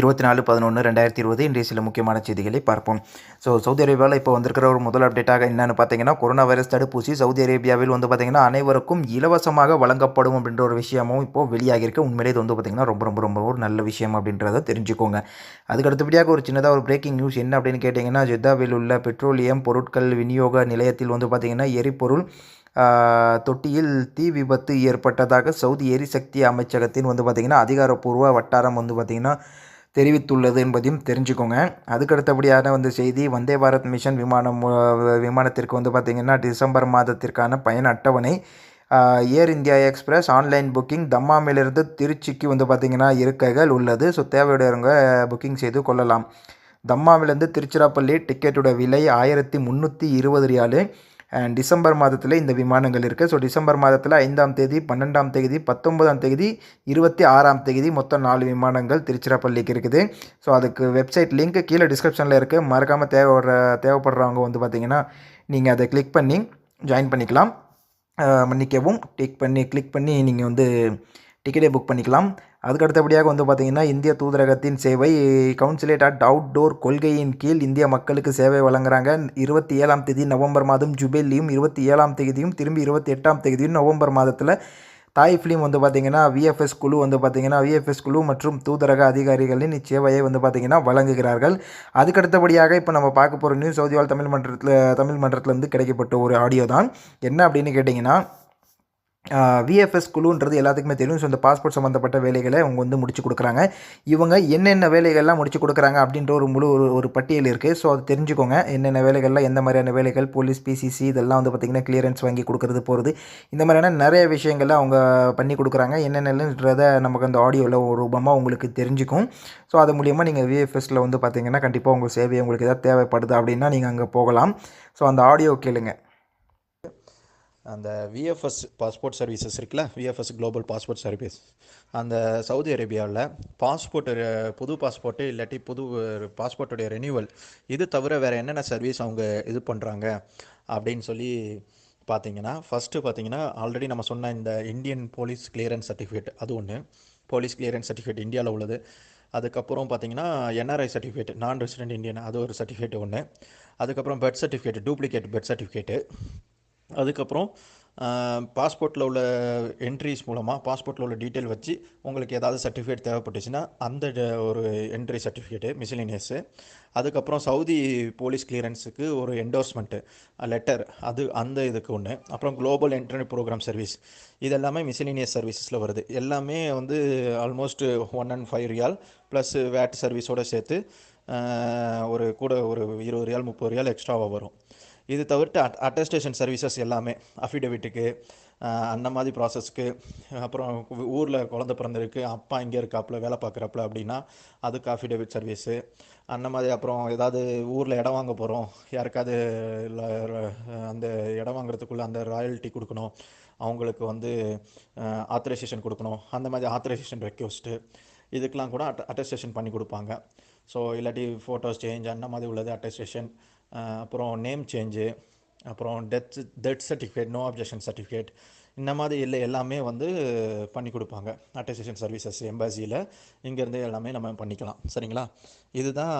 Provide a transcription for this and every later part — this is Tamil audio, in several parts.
இருபத்தி நாலு பதினொன்று ரெண்டாயிரத்தி இருபது இன்றைய சில முக்கியமான செய்திகளை பார்ப்போம். ஸோ சவுதி அரேபியாவில் இப்போ வந்திருக்கிற ஒரு முதல் அப்டேட்டாக என்னென்னு பார்த்தீங்கன்னா கொரோனா வைரஸ் தடுப்பூசி சவுதி அரேபியாவில் வந்து பார்த்திங்கன்னா அனைவருக்கும் இலவசமாக வழங்கப்படும் அப்படின்ற ஒரு விஷயமும் இப்போது வெளியாகிருக்கு உண்மையிலே இது வந்து பார்த்திங்கன்னா ரொம்ப ரொம்ப ரொம்ப ஒரு நல்ல விஷயம் அப்படின்றத தெரிஞ்சுக்கோங்க. அதுக்கு அடுத்தபடியாக ஒரு சின்னதாக ஒரு பிரேக்கிங் நியூஸ் என்ன அப்படின்னு கேட்டிங்கன்னா ஜெத்தாவில் உள்ள பெட்ரோலியம் பொருட்கள் விநியோக நிலையத்தில் வந்து பார்த்திங்கன்னா எரிபொருள் தொட்டியில் தீ விபத்து ஏற்பட்டதாக சவுதி எரிசக்தி அமைச்சகத்தின் வந்து பார்த்திங்கன்னா அதிகாரப்பூர்வ வட்டாரம் வந்து பார்த்திங்கன்னா தெரிவித்துள்ளது என்பதையும் தெரிஞ்சுக்கோங்க. அதுக்கு அடுத்தபடியான வந்து செய்தி வந்தே பாரத் மிஷன் விமானம் விமானத்திற்கு வந்து பார்த்திங்கன்னா டிசம்பர் மாதத்திற்கான பயண அட்டவணை Air India Express online booking தம்மாமிலிருந்து திருச்சிக்கு வந்து பார்த்திங்கன்னா இருக்கைகள் உள்ளது. ஸோ தேவையுடையவங்க புக்கிங் செய்து கொள்ளலாம். தம்மாவிலேருந்து திருச்சிராப்பள்ளி டிக்கெட்டோட விலை ஆயிரத்தி முந்நூற்றி இருபது ரியாலு. டிசம்பர் மாதத்தில் இந்த விமானங்கள் இருக்குது ஸோ டிசம்பர் மாதத்தில் ஐந்தாம் தேதி பன்னெண்டாம் தேதி பத்தொன்பதாம் தேதி இருபத்தி ஆறாம் தேதி மொத்தம் நாலு விமானங்கள் திருச்சிராப்பள்ளிக்கு இருக்குது. ஸோ அதுக்கு வெப்சைட் லிங்க் கீழே டிஸ்கிரிப்ஷனில் இருக்குது மறக்காமல் தேவைப்படுற தேவைப்படுறவங்க வந்து பார்த்திங்கன்னா நீங்கள் அதை கிளிக் பண்ணி ஜாயின் பண்ணிக்கலாம். மன்னிக்கவும் டிக் பண்ணி கிளிக் பண்ணி நீங்கள் வந்து டிக்கெட்டே புக் பண்ணிக்கலாம். அதுக்கு அடுத்தபடியாக வந்து பார்த்திங்கன்னா இந்திய தூதரகத்தின் சேவை கவுன்சிலேட் அட் அவுட்டோர் கொள்கையின் கீழ் இந்திய மக்களுக்கு சேவை வழங்குறாங்க. இருபத்தி ஏழாம் தேதி நவம்பர் மாதம் ஜுபேலியும் இருபத்தி ஏழாம் தேதியும் திரும்பி இருபத்தி எட்டாம் தேதியும் நவம்பர் மாதத்தில் தாய் ஃபிலிம் வந்து பார்த்திங்கன்னா விஎஃப்எஸ் குழு வந்து பார்த்திங்கன்னா விஎஃப்எஸ் குழு மற்றும் தூதரக அதிகாரிகளின் இச்சேவையை வந்து பார்த்திங்கன்னா வழங்குகிறார்கள். அதுக்கு அடுத்தபடியாக இப்போ நம்ம பார்க்க போகிற நியூஸ் சவுதிவால் தமிழ் மன்றத்தில் தமிழ் மன்றத்திலேருந்து கிடைக்கப்பட்ட ஒரு ஆடியோ தான். என்ன அப்படின்னு கேட்டிங்கன்னா விஎஃப்எஸ் குழுன்றது எல்லாத்துக்குமே தெரியும். ஸோ இந்த பாஸ்போர்ட் சம்மந்தப்பட்ட வேலைகளை அவங்க வந்து முடிச்சு கொடுக்குறாங்க. இவங்க என்னென்ன வேலைகள்லாம் முடிச்சு கொடுக்குறாங்க அப்படின்ற ஒரு முழு ஒரு ஒரு பட்டியல் இருக்குது ஸோ அது தெரிஞ்சுக்கோங்க. என்னென்ன வேலைகள்லாம் எந்த மாதிரியான வேலைகள் போலீஸ் பிசிசி இதெல்லாம் வந்து பார்த்திங்கன்னா கிளியரன்ஸ் வாங்கி கொடுக்குறது போகிறது இந்த மாதிரியான நிறைய விஷயங்களை அவங்க பண்ணி கொடுக்குறாங்க. என்னென்னன்றதை நமக்கு அந்த ஆடியோவில் ஒரு ரூபமாக உங்களுக்கு தெரிஞ்சுக்கும். ஸோ அது மூலியமாக நீங்கள் விஎஃப்எஸில் வந்து பார்த்திங்கன்னா கண்டிப்பாக உங்கள் சேவை உங்களுக்கு எதாவது தேவைப்படுது அப்படின்னா நீங்கள் அங்கே போகலாம். ஸோ அந்த ஆடியோ கேளுங்கள் அந்த விஎஃப்எஸ் பாஸ்போர்ட் சர்வீசஸ் இருக்குல்ல? விஎஃப்எஸ் குளோபல் பாஸ்போர்ட் சர்வீஸ் அந்த சவுதி அரேபியாவில் பாஸ்போர்ட் புது பாஸ்போர்ட்டு இல்லாட்டி புது பாஸ்போர்ட்டுடைய ரெனியூவல் இது தவிர வேறு என்னென்ன சர்வீஸ் அவங்க இது பண்ணுறாங்க அப்படின்னு சொல்லி பார்த்தீங்கன்னா ஃபஸ்ட்டு பார்த்தீங்கன்னா ஆல்ரெடி நம்ம சொன்ன இந்த இந்தியன் போலீஸ் கிளியரன்ஸ் சர்டிஃபிகேட் அது ஒன்று போலீஸ் கிளியரன்ஸ் சர்டிஃபிகேட் இந்தியாவில் உள்ளது. அதுக்கப்புறம் பார்த்தீங்கன்னா என்ஆர்ஐ சர்டிஃபிகேட் நான் ரெசிடென்ட் இந்தியன் அது ஒரு சர்டிஃபிகேட் ஒன்று அதுக்கப்புறம் birth certificate duplicate birth certificate அதுக்கப்புறம் பாஸ்போர்ட்டில் உள்ள என்ட்ரிஸ் மூலமாக பாஸ்போர்ட்டில் உள்ள டீட்டெயில் வச்சு உங்களுக்கு ஏதாவது சர்டிஃபிகேட் தேவைப்பட்டுச்சுன்னா அந்த ட- ஒரு என்ட்ரி சர்டிஃபிகேட்டு மிசிலினியஸு அதுக்கப்புறம் சவுதி போலீஸ் கிளியரன்ஸுக்கு ஒரு என்டோர்ஸ்மெண்ட்டு லெட்டர் அது அந்த இதுக்கு ஒன்று அப்புறம் குளோபல் என்ட்ரி ப்ரோக்ராம் சர்வீஸ் இதெல்லாமே மிசிலினியஸ் சர்வீசஸில் வருது. எல்லாமே வந்து almost one and five riyal plus VAT சர்வீஸோடு சேர்த்து ஒரு கூட ஒரு இருபது ரியால் முப்பது ரியால் எக்ஸ்ட்ராவாக வரும். இது தவிர்த்து அட் அட்டஸ்டேஷன் சர்வீசஸ் எல்லாமே அஃபிடவிட்டுக்கு அந்த மாதிரி ப்ராசஸ்க்கு அப்புறம் ஊரில் குழந்த பிறந்திருக்கு அப்பா இங்கே இருக்காப்புல வேலை பார்க்குறாப்புல அப்படின்னா அதுக்கு அஃபிடவிட் சர்வீஸு அந்த மாதிரி அப்புறம் ஏதாவது ஊரில் இடம் வாங்க போகிறோம் யாருக்காவது அந்த இடம் வாங்குறதுக்குள்ளே அந்த ராயல்ட்டி கொடுக்கணும் அவங்களுக்கு வந்து ஆத்தரைசேஷன் கொடுக்கணும் அந்த மாதிரி ஆத்தரைசேஷன் ரெக்வஸ்ட்டு இதுக்கெலாம் கூட அட்ட அட்டஸ்டேஷன் பண்ணி கொடுப்பாங்க. ஸோ இல்லாட்டி ஃபோட்டோஸ் சேஞ்ச் அந்த மாதிரி உள்ளது அட்டஸ்டேஷன் அப்புறம் நேம் சேஞ்சு அப்புறம் death death certificate no objection certificate இந்த மாதிரி இல்லை எல்லாமே வந்து பண்ணி கொடுப்பாங்க. அட்டஸ்டேஷன் சர்வீசஸ் எம்பாசியில் இங்கேருந்து எல்லாமே நம்ம பண்ணிக்கலாம். சரிங்களா? இதுதான்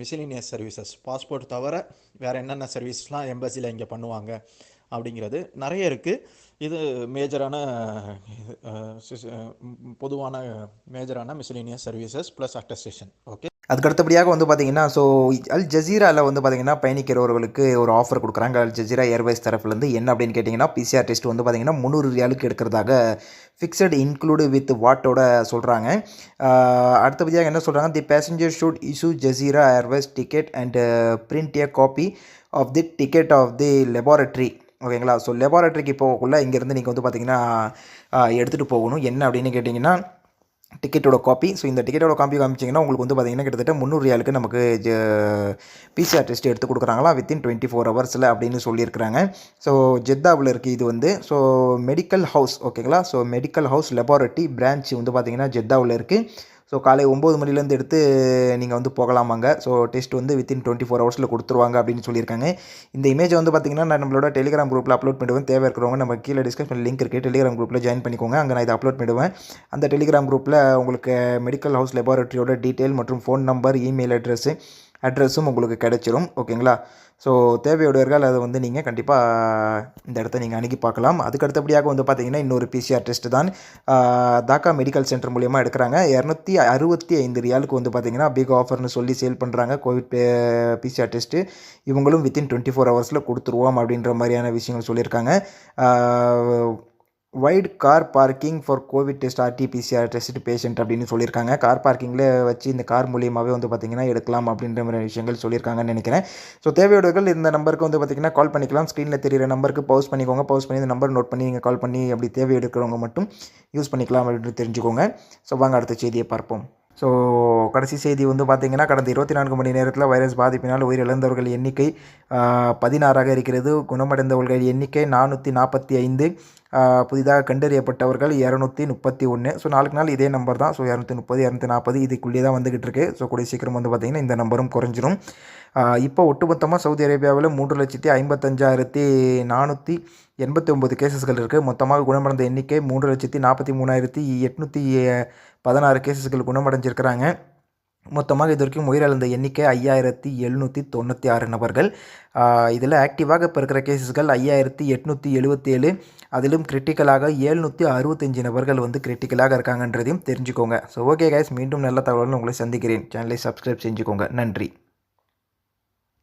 மிசிலினியஸ் சர்வீசஸ் பாஸ்போர்ட் தவிர வேறு என்னென்ன சர்வீஸ்லாம் எம்பாசியில் இங்கே பண்ணுவாங்க அப்படிங்கிறது நிறைய இருக்குது இது மேஜரான பொதுவான மேஜரான miscellaneous services plus attestation okay அதுக்கு அடுத்தபடியாக வந்து பார்த்தீங்கன்னா ஸோ அல் ஜசீராவில் வந்து பார்த்தீங்கன்னா பயணிக்கிறவர்களுக்கு ஒரு ஆஃபர் கொடுக்குறாங்க. அல் ஜசீரா ஏர்வேஸ் தரப்புலேருந்து என்ன அப்படின்னு கேட்டிங்கன்னா பிசிஆர் டெஸ்ட் வந்து பார்த்தீங்கன்னா முந்நூறு ரியாலுக்கு எடுக்கிறதாக ஃபிக்ஸட் இன்க்ளூடு வித் வாட்டோட சொல்கிறாங்க அடுத்தபடியாக என்ன சொல்கிறாங்க the passenger should issue Jazeera Airways ticket and print a copy of the ticket of the laboratory ஓகேங்களா? ஸோ லெபார்ட்ரிக்கு போகக்குள்ளே இங்கேருந்து நீங்கள் வந்து பார்த்தீங்கன்னா எடுத்துகிட்டு போகணும். என்ன அப்படின்னு கேட்டிங்கன்னா டிக்கெட்டோட காப்பி ஸோ இந்த டிக்கெட்டோட காப்பி காமிச்சிங்கன்னா உங்களுக்கு வந்து பார்த்தீங்கன்னா கிட்டத்தட்ட முந்நூறு ரியாலுக்கு நமக்கு பிசிஆர் டெஸ்ட் எடுத்து கொடுக்குறாங்களா? வித்தின் டுவெண்ட்டி ஃபோர் ஹவர்ஸில் அப்படின்னு சொல்லியிருக்கிறாங்க. ஸோ ஜெத்தாவில் இருக்குது இது வந்து. ஸோ மெடிக்கல் ஹவுஸ் ஓகேங்களா so medical house laboratory branch வந்து பார்த்தீங்கன்னா ஜெத்தாவில் இருக்குது ஸோ காலை ஒம்பது மணிலேருந்து எடுத்து நீங்கள் வந்து போகலாமாங்க. ஸோ டெஸ்ட் வந்து வித்தின் டுவெண்ட்டி ஃபோர் ஹவர்ஸில் கொடுத்துருவாங்க அப்படின்னு சொல்லியிருக்காங்க. இந்த இமேஜ் வந்து பார்த்தீங்கன்னா நான் நம்மளோட டெலிகிராம் குரூப்பில் அப்லோட் பண்ணுவேன் தேவை இருக்கிறவங்க நம்ம கீழே டிஸ்கஷன் லிங்க் இருக்குது டெலிகிராம் குரூப்பில் ஜாயின் பண்ணிக்கோங்க. அங்கே நான் இதை அப்லோட் பண்ணிடுவேன். அந்த டெலிகிராம் குரூப்பில் உங்களுக்கு மெடிக்கல் ஹவுஸ் லெபார்ட்டரியோட டீட்டெயில் மற்றும் ஃபோன் நம்பர் இமெயில் அட்ரஸ்ஸு அட்ரஸும் உங்களுக்கு கிடச்சிரும். ஓகேங்களா ஸோ தேவையுடையவர்கள் அதை வந்து நீங்கள் கண்டிப்பாக இந்த இடத்த நீங்கள் அணுகி பார்க்கலாம். அதுக்கு அடுத்தபடியாக வந்து பார்த்தீங்கன்னா இன்னொரு பிசிஆர் டெஸ்ட் தான் தாக்கா மெடிக்கல் சென்டர் மூலிமா எடுக்கிறாங்க. இரநூத்தி அறுபத்தி ஐந்து ரியாலுக்கு வந்து பார்த்தீங்கன்னா பிக் ஆஃபர்னு சொல்லி சேல் பண்ணுறாங்க கோவிட் பிசிஆர் டெஸ்ட்டு இவங்களும் வித்தின் டுவெண்ட்டி ஃபோர் ஹவர்ஸில் கொடுத்துருவோம் அப்படின்ற மாதிரியான விஷயங்கள் சொல்லியிருக்காங்க. Wide car parking for COVID test RTPCR test patient அப்படின்னு சொல்லியிருக்காங்க. கார் பார்க்கிங்கில் வச்சு இந்த கார் மூலியமாகவே வந்து பார்த்திங்கன்னா எடுக்கலாம் அப்படின்ற மாதிரி விஷயங்கள் சொல்லியிருக்காங்கன்னு நினைக்கிறேன். ஸோ தேவையோடர்கள் இந்த நம்பருக்கு வந்து பார்த்திங்கன்னா கால் பண்ணிக்கலாம். ஸ்க்ரீனில் தெரியிற நம்பருக்கு பவுஸ் பண்ணிக்கோங்க. பவுஸ் பண்ணி இந்த நம்பர் நோட் பண்ணி நீங்கள் கால் பண்ணி அப்படி தேவை எடுக்கிறவங்க மட்டும் யூஸ் பண்ணிக்கலாம் அப்படின்னு தெரிஞ்சுக்கோங்க. ஸோ வாங்க அடுத்த செய்தியை பார்ப்போம். ஸோ கடைசி செய்தி வந்து பார்த்திங்கன்னா கடந்த இருபத்தி நான்கு மணி நேரத்தில் வைரஸ் பாதிப்பினால் உயிரிழந்தவர்கள் எண்ணிக்கை பதினாறாக இருக்கிறது. குணமடைந்தவர்கள் எண்ணிக்கை நானூற்றி நாற்பத்தி ஐந்து புதிதாக கண்டறியப்பட்டவர்கள் இரநூத்தி முப்பத்தி ஒன்று ஸோ நாளுக்கு நாள் இதே நம்பர் தான். ஸோ இரநூத்தி முப்பது இரநூத்தி நாற்பது இதுக்குள்ளேயே தான் வந்துகிட்டு இருக்கு. ஸோ கூடிய சீக்கிரம் வந்து பார்த்திங்கன்னா இந்த நம்பரும் குறைஞ்சிரும். இப்போ ஒட்டுமொத்தமாக சவுதி அரேபியாவில் மூன்று லட்சத்தி ஐம்பத்தஞ்சாயிரத்தி நானூற்றி எண்பத்தி ஒம்பது கேசஸ்கள் இருக்குது மொத்தமாக குணமடைந்த எண்ணிக்கை மூன்று லட்சத்தி நாற்பத்தி மூணாயிரத்தி எட்நூற்றி பதினாறு கேசஸ்கள் குணமடைஞ்சிருக்கிறாங்க. மொத்தமாக இது வரைக்கும் உயிரிழந்த எண்ணிக்கை ஐயாயிரத்தி எழுநூற்றி தொண்ணூற்றி ஆறு நபர்கள். இதில் ஆக்டிவாக இப்போ இருக்கிற கேசஸ்கள் ஐயாயிரத்தி எட்நூற்றி எழுபத்தேழு அதிலும் கிரிட்டிக்கலாக ஏழ்நூற்றி அறுபத்தஞ்சு நபர்கள் வந்து கிரிட்டிக்கலாக இருக்காங்கன்றதையும் தெரிஞ்சுக்கோங்க. ஸோ ஓகே கைஸ் மீண்டும் நல்ல தகவலும் உங்களை சந்திக்கிறேன். சேனலை சப்ஸ்கிரைப் செஞ்சுக்கோங்க. நன்றி.